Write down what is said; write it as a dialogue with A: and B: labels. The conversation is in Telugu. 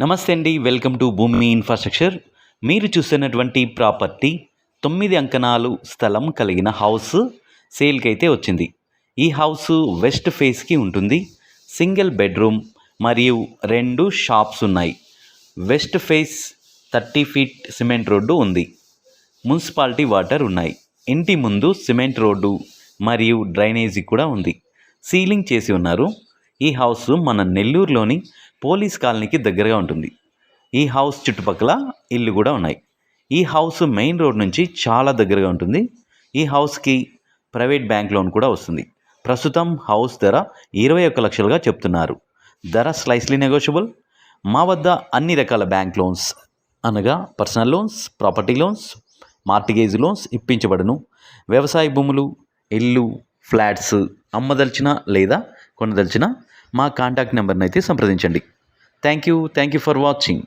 A: నమస్తే అండి వెల్కమ్ టు భూమి ఇన్ఫ్రాస్ట్రక్చర్. మీరు చూస్తున్నటువంటి ప్రాపర్టీ తొమ్మిది అంకణాలు స్థలం కలిగిన హౌస్ సేల్కి అయితే వచ్చింది. ఈ హౌస్ వెస్ట్ ఫేస్కి ఉంటుంది. సింగిల్ బెడ్రూమ్ మరియు రెండు షాప్స్ ఉన్నాయి. West face thirty feet cement road ఉంది. మున్సిపాలిటీ వాటర్ ఉన్నాయి. ఇంటి ముందు సిమెంట్ రోడ్డు మరియు డ్రైనేజీ కూడా ఉంది. సీలింగ్ చేసి ఉన్నారు. ఈ హౌస్ మన నెల్లూరులోని పోలీస్ కాలనీకి దగ్గరగా ఉంటుంది. ఈ హౌస్ చుట్టుపక్కల ఇల్లు కూడా ఉన్నాయి. ఈ హౌస్ మెయిన్ రోడ్ నుంచి చాలా దగ్గరగా ఉంటుంది. ఈ హౌస్కి ప్రైవేట్ బ్యాంక్ లోన్ కూడా వస్తుంది. ప్రస్తుతం హౌస్ ధర ఇరవై ఒక్క లక్షలుగా చెప్తున్నారు. ధర స్లైస్లీ నెగోషియబుల్. మా వద్ద అన్ని రకాల బ్యాంక్ లోన్స్ అనగా personal loans property loans mortgage loans ఇప్పించబడును. వ్యవసాయ భూములు ఇల్లు ఫ్లాట్స్ అమ్మదలిచిన లేదా కొనదలిచిన మా కాంటాక్ట్ నెంబర్ని అయితే సంప్రదించండి. Thank you thank you for watching